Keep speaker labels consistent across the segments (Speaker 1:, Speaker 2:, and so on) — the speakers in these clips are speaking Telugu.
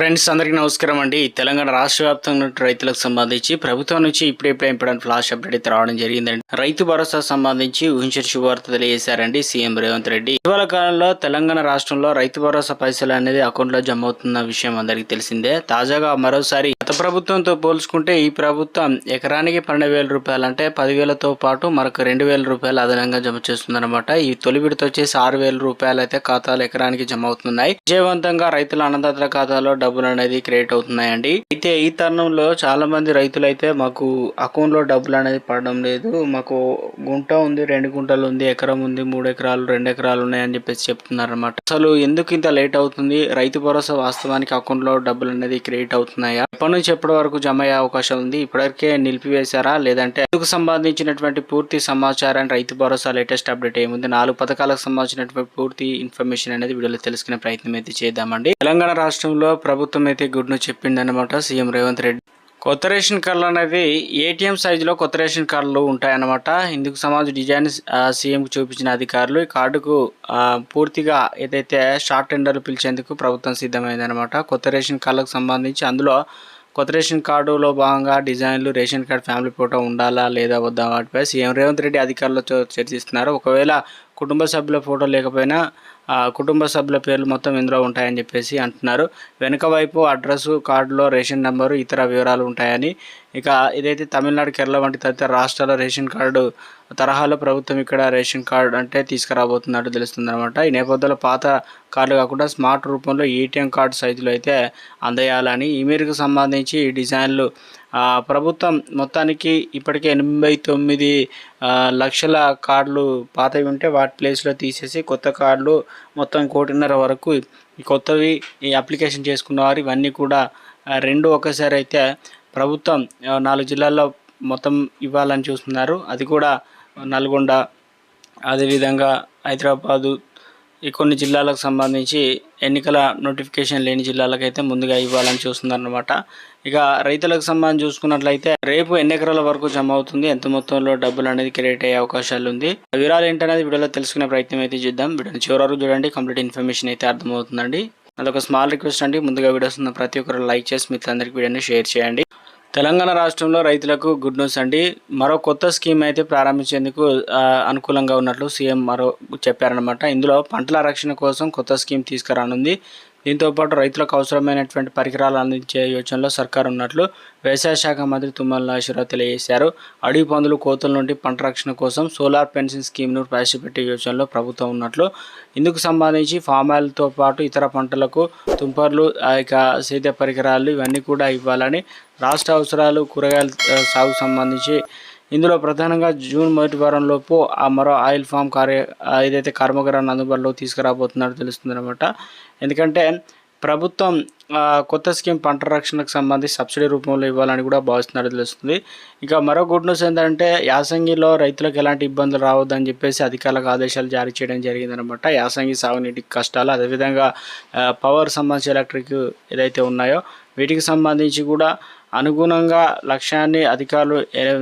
Speaker 1: ఫ్రెండ్స్ అందరికీ నమస్కారం అండి. తెలంగాణ రాష్ట్ర వ్యాప్తంగా రైతులకు సంబంధించి ప్రభుత్వం నుంచి ఇప్పుడే ఇంపడానికి ఫ్లాష్ అప్డేట్ అయితే రావడం జరిగిందండి. రైతు భరోసా సంబంధించి ఊహించిన శుభవార్త తెలియజేశారండి సీఎం రేవంత్ రెడ్డి. ఇటీవల కాలంలో తెలంగాణ రాష్ట్రంలో రైతు భరోసా పైసలు అనేది అకౌంట్లో జమ అవుతున్న విషయం అందరికీ తెలిసిందే. తాజాగా మరోసారి గత ప్రభుత్వంతో పోల్చుకుంటే ఈ ప్రభుత్వం ఎకరానికి పన్నెండు వేల రూపాయలు అంటే పదివేలతో పాటు మరొక రెండు వేల రూపాయలు అదనంగా జమ చేస్తుందన్నమాట. ఈ తొలి విడత వచ్చేసి ఆరు వేల రూపాయలు అయితే ఖాతాలు ఎకరానికి జమ అవుతున్నాయి. విజయవంతంగా రైతుల అన్నదాతల ఖాతాలో డబ్బులు అనేది క్రియేట్ అవుతున్నాయండి. అయితే ఈ తరుణంలో చాలా మంది రైతులు అయితే మాకు అకౌంట్లో డబ్బులు అనేది పడడం లేదు. మాకు గుంట ఉంది రెండు గుంటలు ఉంది ఎకరం ఉంది మూడు ఎకరాలు రెండు ఎకరాలు ఉన్నాయని చెప్పేసి చెప్తున్నారు అనమాట అసలు ఎందుకు ఇంత లేట్ అవుతుంది? రైతు భరోసా వాస్తవానికి అకౌంట్లో డబ్బులు అనేది క్రియేట్ అవుతున్నాయా? ఎప్పటి నుంచి ఎప్పటి వరకు జమ అయ్యే అవకాశం ఉంది? ఇప్పటివరకే నిలిపివేశారా? లేదంటే అందుకు సంబంధించినటువంటి పూర్తి సమాచారాన్ని రైతు భరోసా లేటెస్ట్ అప్డేట్ ఏముంది? నాలుగు పథకాలకు సంబంధించినటువంటి పూర్తి ఇన్ఫర్మేషన్ అనేది వీడియోలో తెలుసుకునే ప్రయత్నం అయితే చేద్దామండి. తెలంగాణ రాష్ట్రంలో ప్రభుత్వం అయితే గుడ్ను చెప్పిందనమాట సీఎం రేవంత్ రెడ్డి. కొత్త రేషన్ కార్డులు అనేది ఏటీఎం సైజులో కొత్త రేషన్ కార్డులు ఉంటాయన్నమాట. ఇందుకు సమాజ డిజైన్ సీఎంకు చూపించిన అధికారులు ఈ కార్డుకు పూర్తిగా ఏదైతే షార్ట్ టెండర్లు పిలిచేందుకు ప్రభుత్వం సిద్ధమైందనమాట కొత్త రేషన్ కార్డులకు సంబంధించి అందులో కొత్త రేషన్ కార్డులో భాగంగా డిజైన్లు రేషన్ కార్డ్ ఫ్యామిలీ ఫోటో ఉండాలా లేదా వద్దా వాటిపై సీఎం రేవంత్ రెడ్డి అధికారులతో చర్చిస్తున్నారు. ఒకవేళ కుటుంబ సభ్యుల ఫోటో లేకపోయినా కుటుంబ సభ్యుల పేర్లు మొత్తం ఇందులో ఉంటాయని చెప్పేసి అంటున్నారు. వెనుక వైపు అడ్రస్ కార్డులో రేషన్ నెంబరు ఇతర వివరాలు ఉంటాయని. ఇక ఇదైతే తమిళనాడు కేరళ వంటి తదితర రాష్ట్రాల రేషన్ కార్డు తరహాలో ప్రభుత్వం ఇక్కడ రేషన్ కార్డు అంటే తీసుకురాబోతున్నట్టు తెలుస్తుంది అనమాట ఈ నేపథ్యంలో పాత కార్డులు కాకుండా స్మార్ట్ రూపంలో ఏటీఎం కార్డు సైజులో అయితే అందజేయాలని ఈ మేరకు సంబంధించి ఈ డిజైన్లు ప్రభుత్వం మొత్తానికి ఇప్పటికే ఎనభై తొమ్మిది లక్షల కార్డులు పాతవి ఉంటే వాటి ప్లేస్లో తీసేసి కొత్త కార్డులు మొత్తం కోటిన్నర వరకు కొత్తవి ఈ అప్లికేషన్ చేసుకున్న వారు ఇవన్నీ కూడా రెండు ఒకసారి అయితే ప్రభుత్వం నాలుగు జిల్లాల్లో మొత్తం ఇవ్వాలని చూస్తున్నారు. అది కూడా నల్గొండ అదేవిధంగా హైదరాబాదు ఈ కొన్ని జిల్లాలకు సంబంధించి ఎన్నికల నోటిఫికేషన్ లేని జిల్లాలకైతే ముందుగా ఇవ్వాలని చూస్తున్నారన్నమాట. ఇక రైతులకు సంబంధించి చూసుకున్నట్లయితే రేపు ఎన్ని ఎకరాల వరకు జమ అవుతుంది. ఎంత మొత్తంలో డబ్బులు అనేది క్రియేట్ అయ్యే అవకాశాలు ఉంది. ఆ వివరాలు ఏంటనేది వీడియోలో తెలుసుకునే ప్రయత్నం అయితే చేద్దాం. వీడియోని చివరి వరకు చూడండి. కంప్లీట్ ఇన్ఫర్మేషన్ అయితే అర్థమవుతుందండి. అదొక స్మాల్ రిక్వెస్ట్ అండి. ముందుగా వీడియోస్ ఉన్న ప్రతి ఒక్కరు లైక్ చేసి మిత్రులందరికీ వీడియోని షేర్ చేయండి. తెలంగాణ రాష్ట్రంలో రైతులకు గుడ్ న్యూస్ అండి. మరో కొత్త స్కీమ్ అయితే ప్రారంభించేందుకు అనుకూలంగా ఉన్నట్లు సీఎం మరో చెప్పారనమాట ఇందులో పంటల రక్షణ కోసం కొత్త స్కీమ్ తీసుకురానుంది. దీంతో పాటు రైతులకు అవసరమైనటువంటి పరికరాలు అందించే యోచనలో సర్కారు ఉన్నట్లు వ్యవసాయ శాఖ మంత్రి తుమ్మల నాగేశ్వరరావు తెలియజేశారు. అడవి పందులు కోతుల నుండి పంట రక్షణ కోసం సోలార్ పెన్షన్ స్కీమ్ను ప్రవేశపెట్టే యోచనలో ప్రభుత్వం ఉన్నట్లు ఇందుకు సంబంధించి ఫామ్ ఆయిల్తో పాటు ఇతర పంటలకు తుంపర్లు ఆ ఇక సేద్య పరికరాలు ఇవన్నీ కూడా ఇవ్వాలని రాష్ట్ర అవసరాలు కూరగాయల సాగుకు సంబంధించి ఇందులో ప్రధానంగా జూన్ మొదటి వారంలోపు ఆ మరో ఆయిల్ ఫామ్ కార్య ఏదైతే కర్మగారాన్ని అందుబాటులో తీసుకురాబోతున్నారో తెలుస్తుంది అనమాట ఎందుకంటే ప్రభుత్వం కొత్త స్కీమ్ పంట రక్షణకు సంబంధించి సబ్సిడీ రూపంలో ఇవ్వాలని కూడా భావిస్తున్నారు తెలుస్తుంది. ఇంకా మరో గుడ్ న్యూస్ ఏంటంటే యాసంగిలో రైతులకు ఎలాంటి ఇబ్బందులు రావద్దని చెప్పేసి అధికారులకు ఆదేశాలు జారీ చేయడం జరిగిందనమాట యాసంగి సాగునీటి కష్టాలు అదేవిధంగా పవర్ సంబంధించి ఎలక్ట్రిక్ ఏదైతే ఉన్నాయో వీటికి సంబంధించి కూడా అనుగుణంగా లక్ష్యాన్ని అధికారులు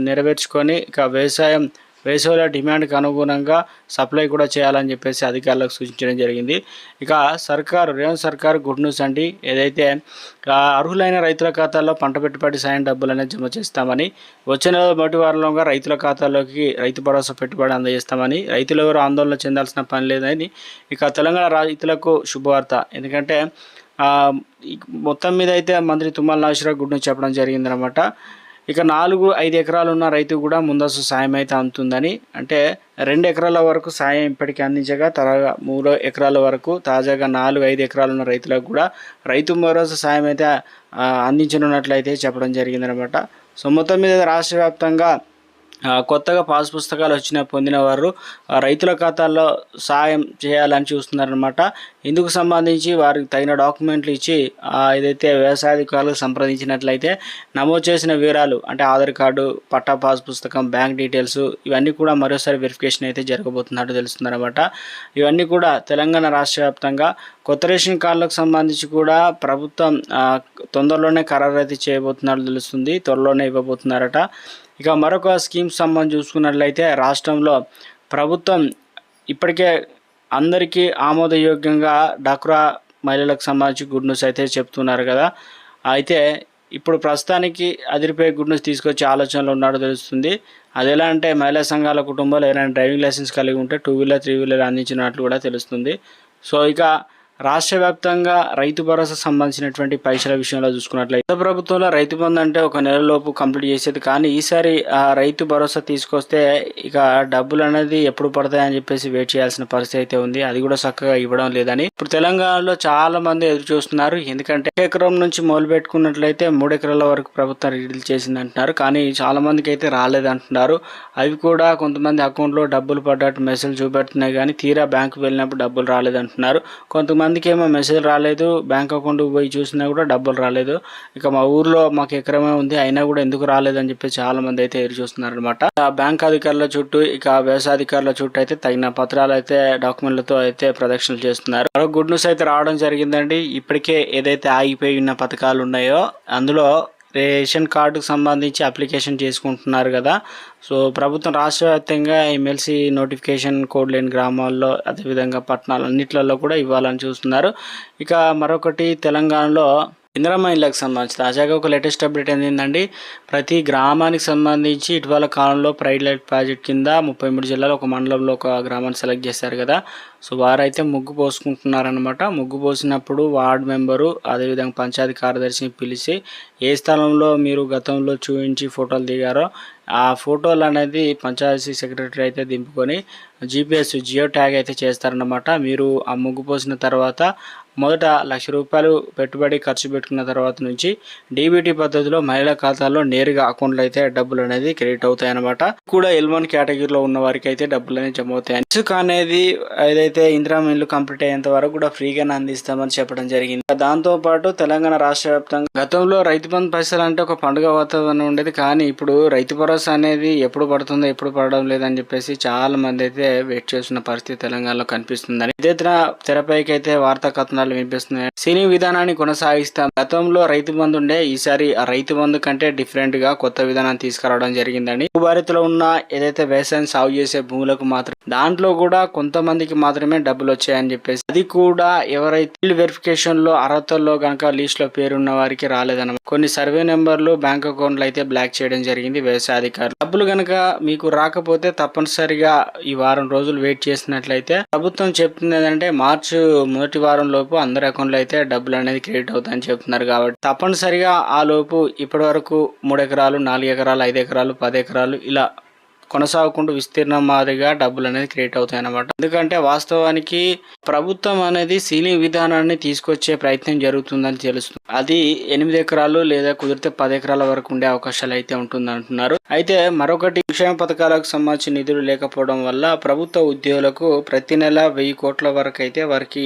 Speaker 1: నెరవేర్చుకొని ఇక వ్యవసాయం వేసవిలో డిమాండ్కి అనుగుణంగా సప్లై కూడా చేయాలని చెప్పేసి అధికారులకు సూచించడం జరిగింది. ఇక సర్కారు రేవంత్ సర్కార్ గుడ్ న్యూస్ అండి. ఏదైతే అర్హులైన రైతుల ఖాతాల్లో పంట పెట్టుబడి సాయం డబ్బులనే జమ చేస్తామని వచ్చే నెల మొదటి వారంలోగా రైతుల ఖాతాలోకి రైతు భరోసా పెట్టుబడి అందజేస్తామని రైతులు ఎవరు ఆందోళన చెందాల్సిన పని లేదని ఇక తెలంగాణ రైతులకు శుభవార్త. ఎందుకంటే మొత్తం మీద అయితే మంత్రి తుమ్మల నాగేశ్వరరావు గుడ్ న్యూస్ చెప్పడం జరిగిందనమాట ఇక నాలుగు ఐదు ఎకరాలు ఉన్న రైతు కూడా ముందస్తు సాయం అయితే అందుతుందని. అంటే రెండు ఎకరాల వరకు సాయం ఇప్పటికీ అందించగా త్వరగా మూడు ఎకరాల వరకు తాజాగా నాలుగు ఐదు ఎకరాలు ఉన్న రైతులకు కూడా రైతు భరోసా సాయం అయితే అందించనున్నట్లయితే చెప్పడం జరిగిందనమాట సో మొత్తం మీద రాష్ట్ర వ్యాప్తంగా కొత్తగా పాస్ పుస్తకాలు వచ్చిన పొందిన వారు రైతుల ఖాతాల్లో సాయం చేయాలని చూస్తున్నారనమాట ఇందుకు సంబంధించి వారికి తగిన డాక్యుమెంట్లు ఇచ్చి ఏదైతే వ్యవసాయాధికారులకు సంప్రదించినట్లయితే నమోదు చేసిన వివరాలు అంటే ఆధార్ కార్డు పట్టా పాస్ పుస్తకం బ్యాంక్ డీటెయిల్స్ ఇవన్నీ కూడా మరోసారి వెరిఫికేషన్ అయితే జరగబోతున్నట్టు తెలుస్తుందన్నమాట. ఇవన్నీ కూడా తెలంగాణ రాష్ట్ర వ్యాప్తంగా కొత్త రేషన్ కార్డులకు సంబంధించి కూడా ప్రభుత్వం తొందరలోనే ఖరారు అయితే చేయబోతున్నట్టు తెలుస్తుంది. త్వరలోనే ఇవ్వబోతున్నారట. ఇక మరొక స్కీమ్ సంబంధం చూసుకున్నట్లయితే రాష్ట్రంలో ప్రభుత్వం ఇప్పటికే అందరికీ ఆమోదయోగ్యంగా డాక్రా మహిళలకు సంబంధించి గుడ్ న్యూస్ అయితే చెప్తున్నారు కదా. అయితే ఇప్పుడు ప్రస్తుతానికి అదిరిపోయే గుడ్ న్యూస్ తీసుకొచ్చే ఆలోచనలో ఉన్నాడో తెలుస్తుంది. అది ఎలా అంటే మహిళా సంఘాల కుటుంబాలు ఏదైనా డ్రైవింగ్ లైసెన్స్ కలిగి ఉంటే టూ వీలర్ త్రీ వీలర్ అందించినట్లు కూడా తెలుస్తుంది. సో ఇక రాష్ట్ర వ్యాప్తంగా రైతు భరోసా సంబంధించినటువంటి పైసల విషయంలో చూసుకున్నట్లయితే గత ప్రభుత్వంలో రైతు బంధు అంటే ఒక నెలలోపు కంప్లీట్ చేసేది. కానీ ఈసారి ఆ రైతు భరోసా తీసుకొస్తే ఇక డబ్బులు అనేది ఎప్పుడు పడతాయని చెప్పేసి వెయిట్ చేయాల్సిన పరిస్థితి అయితే ఉంది. అది కూడా చక్కగా ఇవ్వడం లేదని ఇప్పుడు తెలంగాణలో చాలా మంది ఎదురు చూస్తున్నారు. ఎందుకంటే ఎకరం నుంచి మొదలు పెట్టుకున్నట్లయితే మూడు ఎకరాల వరకు ప్రభుత్వం రిలీజ్ చేసింది అంటున్నారు కానీ చాలా మందికి అయితే రాలేదంటున్నారు. అవి కూడా కొంతమంది అకౌంట్లో డబ్బులు పడ్డట్టు మెసేజ్ చూపెడుతున్నాయి. కానీ తీరా బ్యాంకు వెళ్ళినప్పుడు డబ్బులు రాలేదంటున్నారు. మందికి ఏమో మెసేజ్ రాలేదు బ్యాంక్ అకౌంట్ పోయి చూసినా కూడా డబ్బులు రాలేదు. ఇక మా ఊర్లో మాకు ఎకరమే ఉంది. అయినా కూడా ఎందుకు రాలేదని చెప్పి చాలా మంది అయితే ఎదురు చూస్తున్నారు అనమాట బ్యాంక్ అధికారుల చుట్టూ ఇక వ్యవసాయ అధికారుల చుట్టూ అయితే తగిన పత్రాలు అయితే డాక్యుమెంట్లతో అయితే ప్రదక్షిణలు చేస్తున్నారు. మరో గుడ్ న్యూస్ అయితే రావడం జరిగిందండి. ఇప్పటికే ఏదైతే ఆగిపోయి ఉన్న పథకాలు ఉన్నాయో అందులో రేషన్ కార్డుకు సంబంధించి అప్లికేషన్ చేసుకుంటున్నారు కదా. సో ప్రభుత్వం రాష్ట్ర వ్యాప్తంగా ఎమ్మెల్సీ నోటిఫికేషన్ కోడ్ లేని గ్రామాల్లో అదేవిధంగా పట్టణాలు అన్నిట్లలో కూడా ఇవ్వాలని చూస్తున్నారు. ఇక మరొకటి తెలంగాణలో ఇందిరమ్మ ఇళ్ళకి సంబంధించి తాజాగా ఒక లేటెస్ట్ అప్డేట్ ఏంటండి ప్రతి గ్రామానికి సంబంధించి ఇటీవల కాలంలో ప్రైడ్ లైట్ ప్రాజెక్ట్ కింద ముప్పై మూడు జిల్లాలో ఒక మండలంలో ఒక గ్రామాన్ని సెలెక్ట్ చేశారు కదా. సో వారైతే ముగ్గు పోసుకుంటున్నారనమాట ముగ్గు పోసినప్పుడు వార్డు మెంబరు అదేవిధంగా పంచాయతీ కార్యదర్శిని పిలిచి ఏ స్థలంలో మీరు గతంలో చూపించి ఫోటోలు దిగారో ఆ ఫోటోలు అనేది పంచాయతీ సెక్రటరీ అయితే దింపుకొని జీపీఎస్ జియో ట్యాగ్ అయితే చేస్తారన్నమాట. మీరు ఆ ముగ్గు పోసిన తర్వాత మొదట లక్ష రూపాయలు పెట్టుబడి ఖర్చు పెట్టుకున్న తర్వాత నుంచి డీబీటీ పద్ధతిలో మహిళా ఖాతాలో నేరుగా అకౌంట్లో అయితే డబ్బులు అనేది క్రెడిట్ అవుతాయి అనమాట కూడా ఎల్వన్ కేటగిరీలో ఉన్న వారికి అయితే డబ్బులు అనేది జమ అవుతాయి. ఇసుక అనేది ఏదైతే ఇందిరా ఇల్లు కంప్లీట్ అయ్యేంత వరకు కూడా ఫ్రీగానే అందిస్తామని చెప్పడం జరిగింది. దాంతో పాటు తెలంగాణ రాష్ట్ర వ్యాప్తంగా గతంలో రైతు బంధు పైసలు అంటే ఒక పండుగ వాతావరణం ఉండేది. కానీ ఇప్పుడు రైతు భరోసా అనేది ఎప్పుడు పడుతుందో ఎప్పుడు పడడం లేదని చెప్పేసి చాలా మంది అయితే వెయిట్ చేస్తున్న పరిస్థితి తెలంగాణలో కనిపిస్తుందని. ఇదే తెరపైకి అయితే వార్తా కథనాలు వినిపిస్తున్నాయి. సినీ విధానాన్ని కొనసాగిస్తాం. గతంలో రైతు బంధు ఉండే ఈసారి ఆ రైతు బంధు కంటే డిఫరెంట్గా కొత్త విధానాన్ని తీసుకురావడం జరిగిందండి. భూభారతిలో ఉన్న ఏదైతే వ్యవసాయం సాగు చేసే భూములకు మాత్రం దాంట్లో కూడా కొంతమందికి మాత్రమే డబ్బులు వచ్చాయని చెప్పేసి అది కూడా ఎవరైతే వెరిఫికేషన్లో అర్హతల్లో గనక లిస్ట్లో పేరున్న వారికి రాలేదన్నమాట. కొన్ని సర్వే నెంబర్లు బ్యాంక్ అకౌంట్లు అయితే బ్లాక్ చేయడం జరిగింది వ్యవసాయ అధికారులు. డబ్బులు గనక మీకు రాకపోతే తప్పనిసరిగా ఈ వారం రోజులు వెయిట్ చేసినట్లయితే ప్రభుత్వం చెప్తుంది ఏంటంటే మార్చి మొదటి వారం లోపు అందరి అకౌంట్లో అయితే డబ్బులు అనేది క్రెడిట్ అవుతాయని చెప్తున్నారు కాబట్టి తప్పనిసరిగా ఆ లోపు ఇప్పటి వరకు మూడు ఎకరాలు నాలుగు ఎకరాలు ఐదు ఎకరాలు పది ఎకరాలు ఇలా కొనసాగుకుంటూ విస్తీర్ణం మాదిరిగా డబ్బులు అనేది క్రియేట్ అవుతాయి అనమాట ఎందుకంటే వాస్తవానికి ప్రభుత్వం అనేది సీలింగ్ విధానాన్ని తీసుకొచ్చే ప్రయత్నం జరుగుతుందని తెలుస్తుంది. అది ఎనిమిది ఎకరాలు లేదా కుదిరితే పది ఎకరాల వరకు ఉండే అవకాశాలు అయితే ఉంటుంది అంటున్నారు అయితే మరొకటి సంక్షేమ పథకాలకు సంబంధించిన నిధులు లేకపోవడం వల్ల ప్రభుత్వ ఉద్యోగులకు ప్రతి నెల వెయ్యి కోట్ల వరకు అయితే వారికి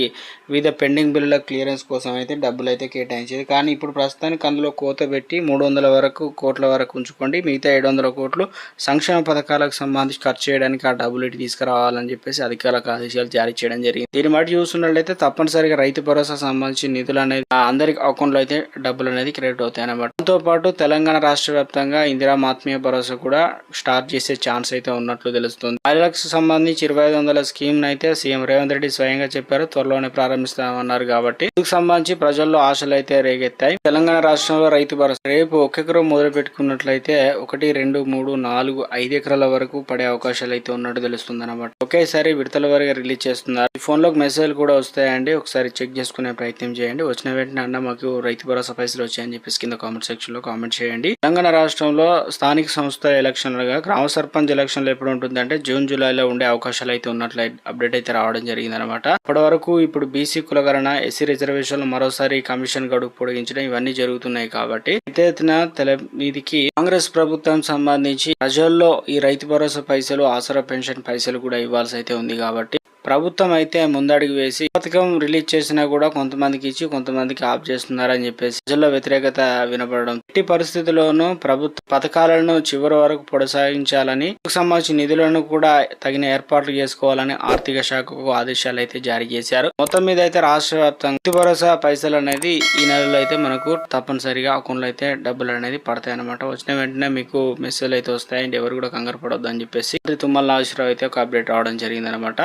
Speaker 1: వివిధ పెండింగ్ బిల్లుల క్లియరెన్స్ కోసం అయితే డబ్బులు అయితే కేటాయించేది. కానీ ఇప్పుడు ప్రస్తుతానికి అందులో కోత పెట్టి మూడు వందల వరకు కోట్ల వరకు ఉంచుకోండి. మిగతా ఏడు వందల కోట్లు సంక్షేమ పథకాలు పథకాలకు సంబంధించి ఖర్చు చేయడానికి ఆ డబ్బులు ఇటు తీసుకురావాలని చెప్పేసి అధికారులకు ఆదేశాలు జారీ చేయడం జరిగింది. దీన్ని బట్టి చూస్తున్నట్లయితే తప్పనిసరిగా రైతు భరోసా సంబంధించి నిధులు అనేది అందరికి అందరి అకౌంట్లో అయితే డబ్బులు అనేది క్రెడిట్ అవుతాయి అన్నమాట. దాంతో పాటు తెలంగాణ రాష్ట్ర వ్యాప్తంగా ఇందిరా ఆత్మీయ భరోసా కూడా స్టార్ట్ చేసే ఛాన్స్ అయితే ఉన్నట్లు తెలుస్తుంది. మహిళలకు సంబంధించి ఇరవై ఐదు వందల స్కీమ్ అయితే సీఎం రేవంత్ రెడ్డి స్వయంగా చెప్పారు. త్వరలోనే ప్రారంభిస్తామన్నారు కాబట్టి ఇందుకు సంబంధించి ప్రజల్లో ఆశలు అయితే రేగెత్తాయి. తెలంగాణ రాష్ట్రంలో రైతు భరోసా రేపు ఒక ఎకరం మొదలు పెట్టుకున్నట్లయితే ఒకటి రెండు మూడు నాలుగు ఐదు ఎకరాల వరకు పడే అవకాశాలు అయితే ఉన్నట్టు తెలుస్తుంది అనమాట ఒకేసారి విడతల వారిగా రిలీజ్ చేస్తున్నారు. ఈ ఫోన్లోకి మెసేజ్ కూడా వస్తాయండి. ఒకసారి చెక్ చేసుకునే ప్రయత్నం చేయండి. వచ్చిన వెంటనే అన్న మాకు రైతు భరోసా పైసలు వచ్చాయని చెప్పేసి కింద కామెంట్ సెక్షన్లో కామెంట్ చేయండి. తెలంగాణ రాష్ట్రంలో స్థానిక సంస్థ ఎలక్షన్లుగా గ్రామ సర్పంచ్ ఎలక్షన్లు ఎప్పుడు ఉంటుందంటే జూన్ జూలైలో ఉండే అవకాశాలు అయితే ఉన్నట్లు అప్డేట్ అయితే రావడం జరిగింది అనమాట అప్పటి వరకు ఇప్పుడు బీసీ కులగరణ ఎస్సీ రిజర్వేషన్లు మరోసారి కమిషన్ గడువు పొడిగించడం ఇవన్నీ జరుగుతున్నాయి కాబట్టి అయితే ఎత్తున తెల మీదికి కాంగ్రెస్ ప్రభుత్వం సంబంధించి ప్రజల్లో ఈ రైతు భరోసా పైసలు ఆసరా పెన్షన్ పైసలు కూడా ఇవ్వాల్సి అయితే ఉంది కాబట్టి ప్రభుత్వం అయితే ముందడుగు వేసి పథకం రిలీజ్ చేసినా కూడా కొంతమందికి ఇచ్చి కొంతమందికి ఆఫ్ చేస్తున్నారని చెప్పేసి ప్రజల్లో వ్యతిరేకత వినపడడం. ఎట్టి పరిస్థితుల్లోనూ ప్రభుత్వ పథకాలను చివరి వరకు కొనసాగించాలని సంబంధించిన నిధులను కూడా తగిన ఏర్పాట్లు చేసుకోవాలని ఆర్థిక శాఖకు ఆదేశాలు అయితే జారీ చేశారు. మొత్తం మీద అయితే రాష్ట్ర వ్యాప్తంగా భరోసా పైసలు అనేది ఈ నెలలో అయితే మనకు తప్పనిసరిగా అకౌంట్లో అయితే డబ్బులు అనేది పడతాయి అనమాట వచ్చిన వెంటనే మీకు మెసేజ్ అయితే వస్తాయి అండ్ ఎవరు కూడా కంగారు పడొద్దు అని చెప్పేసి. తుమ్మల నాగేశ్వరరావు అయితే ఒక అప్డేట్ రావడం జరిగింది అనమాట